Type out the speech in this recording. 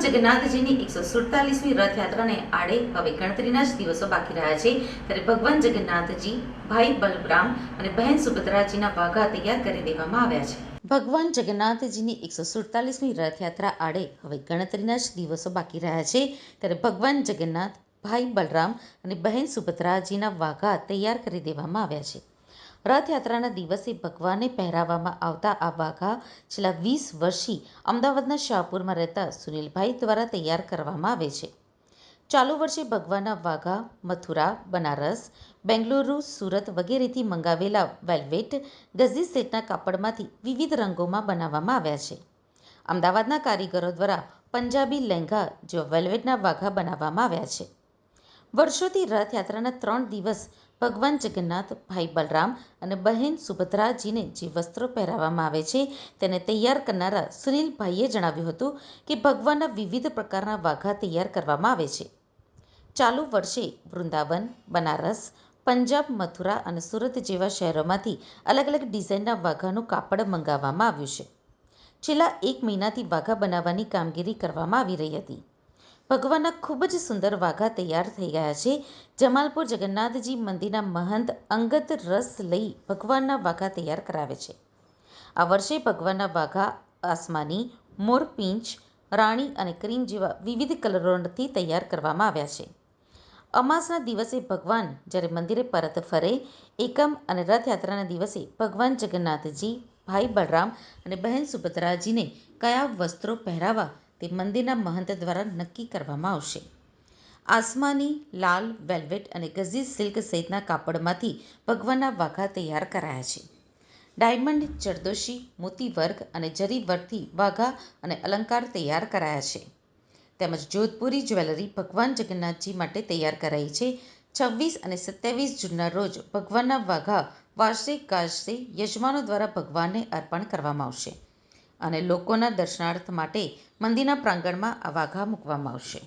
જગન્નાથજીની એકસો સુડતાલીસમી રથયાત્રાને આડે હવે ગણતરીના જ દિવસો બાકી રહ્યા છે. ત્યારે ભગવાન જગન્નાથજી, ભાઈ બલરામ અને બહેન સુભદ્રાજીના વાઘા તૈયાર કરી દેવામાં આવ્યા છે. ભગવાન જગન્નાથજીની એકસો સુડતાલીસમી રથયાત્રા આડે હવે ગણતરીના જ દિવસો બાકી રહ્યા છે. ત્યારે ભગવાન જગન્નાથ, ભાઈ બલરામ અને બહેન સુભદ્રાજીના વાઘા તૈયાર કરી દેવામાં આવ્યા છે. રથયાત્રાના દિવસે ભગવાનને પહેરાવવામાં આવતા આ વાઘા છેલ્લા વીસ વર્ષથી અમદાવાદના શાહપુરમાં રહેતા સુનિલભાઈ દ્વારા તૈયાર કરવામાં આવે છે. ચાલુ વર્ષે ભગવાનના વાઘા મથુરા, બનારસ, બેંગલુરુ, સુરત વગેરેથી મંગાવેલા વેલ્વેટ ગઝી સેટના કાપડમાંથી વિવિધ રંગોમાં બનાવવામાં આવ્યા છે. અમદાવાદના કારીગરો દ્વારા પંજાબી લહેંગા જેવા વેલ્વેટના વાઘા બનાવવામાં આવ્યા છે. વર્ષોથી રથયાત્રાના ત્રણ દિવસ ભગવાન જગન્નાથ, ભાઈ બલરામ અને બહેન સુભદ્રાજીને જે વસ્ત્રો પહેરાવવામાં આવે છે તેને તૈયાર કરનારા સુનિલભાઈએ જણાવ્યું હતું કે ભગવાનના વિવિધ પ્રકારના વાઘા તૈયાર કરવામાં આવે છે. ચાલુ વર્ષે વૃંદાવન, બનારસ, પંજાબ, મથુરા અને સુરત જેવા શહેરોમાંથી અલગ અલગ ડિઝાઇનના વાઘાનું કાપડ મંગાવવામાં આવ્યું છે. છેલ્લા એક મહિનાથી વાઘા બનાવવાની કામગીરી કરવામાં આવી રહી હતી. ભગવાનના ખૂબ જ સુંદર વાઘા તૈયાર થઈ ગયા છે. જમાલપુર જગન્નાથજી મંદિરના મહંત અંગત રસ લઈ ભગવાનના વાઘા તૈયાર કરાવે છે. આ વર્ષે ભગવાનના વાઘા આસમાની મોરપીંચ રાણી અને ક્રીમ જેવા વિવિધ કલરોથી તૈયાર કરવામાં આવ્યા છે. અમાસના દિવસે ભગવાન જ્યારે મંદિરે પરત ફરે, એકમ અને રથયાત્રાના દિવસે ભગવાન જગન્નાથજી, ભાઈ બલરામ અને બહેન સુભદ્રાજીને કયા વસ્ત્રો પહેરાવા તે મંદિરના મહંત દ્વારા નક્કી કરવામાં આવશે. આસમાની, લાલ, વેલ્વેટ અને ગઝી સિલ્ક સહિતના કાપડમાંથી ભગવાનના વાઘા તૈયાર કરાયા છે. ડાયમંડ જરદોશી મોતી વર્ક અને જરી વર્કથી વાઘા અને અલંકાર તૈયાર કરાયા છે. તેમજ જોધપુરી જ્વેલરી ભગવાન જગન્નાથજી માટે તૈયાર કરાઈ છે. છવ્વીસ અને સત્યાવીસ જૂનના રોજ ભગવાનના વાઘા વાર્ષિક ગાજતે યજમાનો દ્વારા ભગવાનને અર્પણ કરવામાં આવશે. અને લોકોના દર્શનાર્થ માટે મંદિરના પ્રાંગણમાં આ વાઘા મૂકવામાં આવશે.